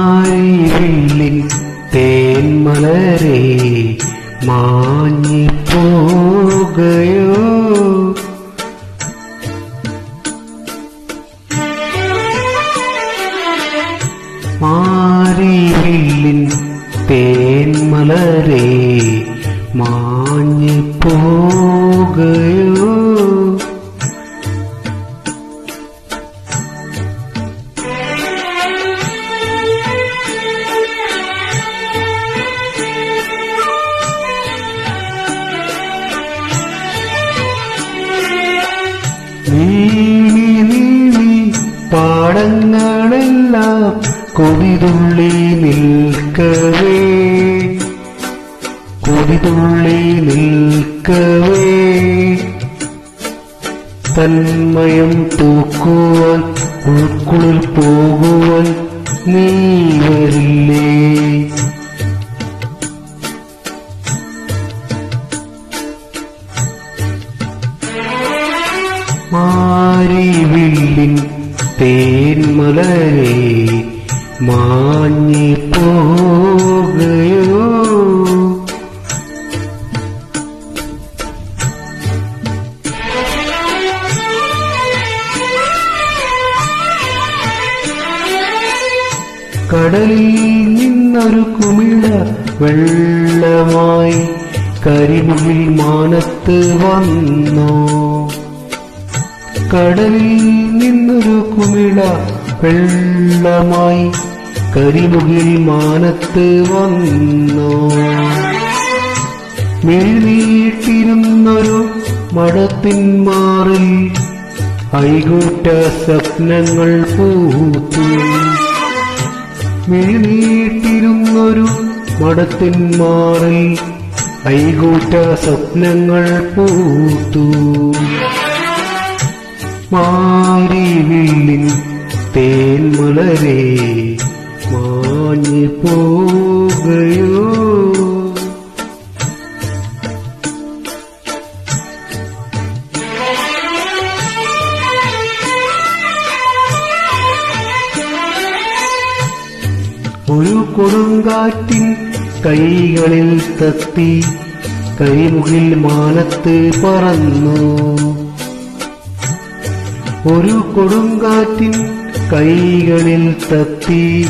മാരിവിള്ളി തേന്മലരെ മാഞ്ഞിപ്പോകയോ മാരിവിള്ളിൻ തേന്മലരെ മാഞ്ഞിപ്പോകയോ നീളി നീളി പാടങ്ങളെല്ലാം കൊതിതുള്ളി നിൽക്കവേ. കൊതിതുള്ളി നിൽക്കവേ. തന്മയം തൂക്കുവാൻ ഉൾക്കുളിൽ പോകുവാൻ നീ വരില്ലേ? മാരിവില്ലിൻ തേന്മലരെ മാഞ്ഞി പോകയോ? കടലിൽ നിന്നൊരു കുമിള വെള്ളമായി കരിമുകിൽ മാനത്ത് വന്നോ? കടലിൽ നിന്നൊരു കുമിള വെള്ളമായി കരിമുകിൽ മാനത്ത് വന്നോ. മെഴുനീട്ടിരുന്നൊരു മടത്തിന്മാറിൽ ഐകൂട്ട സ്വപ്നങ്ങൾ പൂത്തു. മെഴുനീട്ടിരുന്നൊരു മടത്തിന്മാറിൽ ഐകൂട്ട സ്വപ്നങ്ങൾ പൂത്തു. മാരിവില്ലിൻ തേന്മലരെ മാഞ്ഞു പോകയോ ഒരു കൊടുങ്കാറ്റിൻ കൈകളിൽ തത്തി കരിമുകിൽ മാനത്ത് പറന്നു. ഒരു കൊടുങ്കാറ്റിൻ കൈകളിൽ തത്തി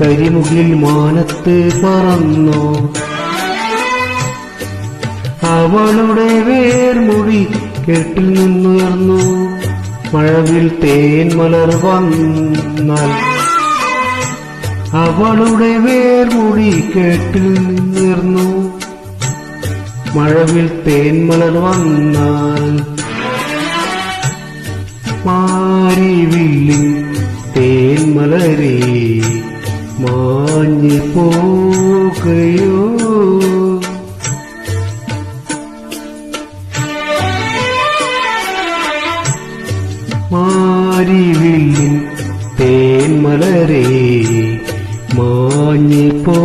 കരിമുകിൽ മാനത്ത് പറന്നു. അവളുടെ വേർമുടി കെട്ടിൽ നിന്നുയർന്നു. മഴവിൽ തേൻ മലർ വന്നാൽ അവളുടെ വേർമുടി കേട്ടിൽ നിന്നുയർന്നു. മഴവിൽ തേന്മലർ വന്നാൽ മാരിവില്ലിൻ തേന്മലരെ മാഞ്ഞു പോകയോ മാരിവില്ലിൻ തേന്മലരെ മാഞ്ഞു പോ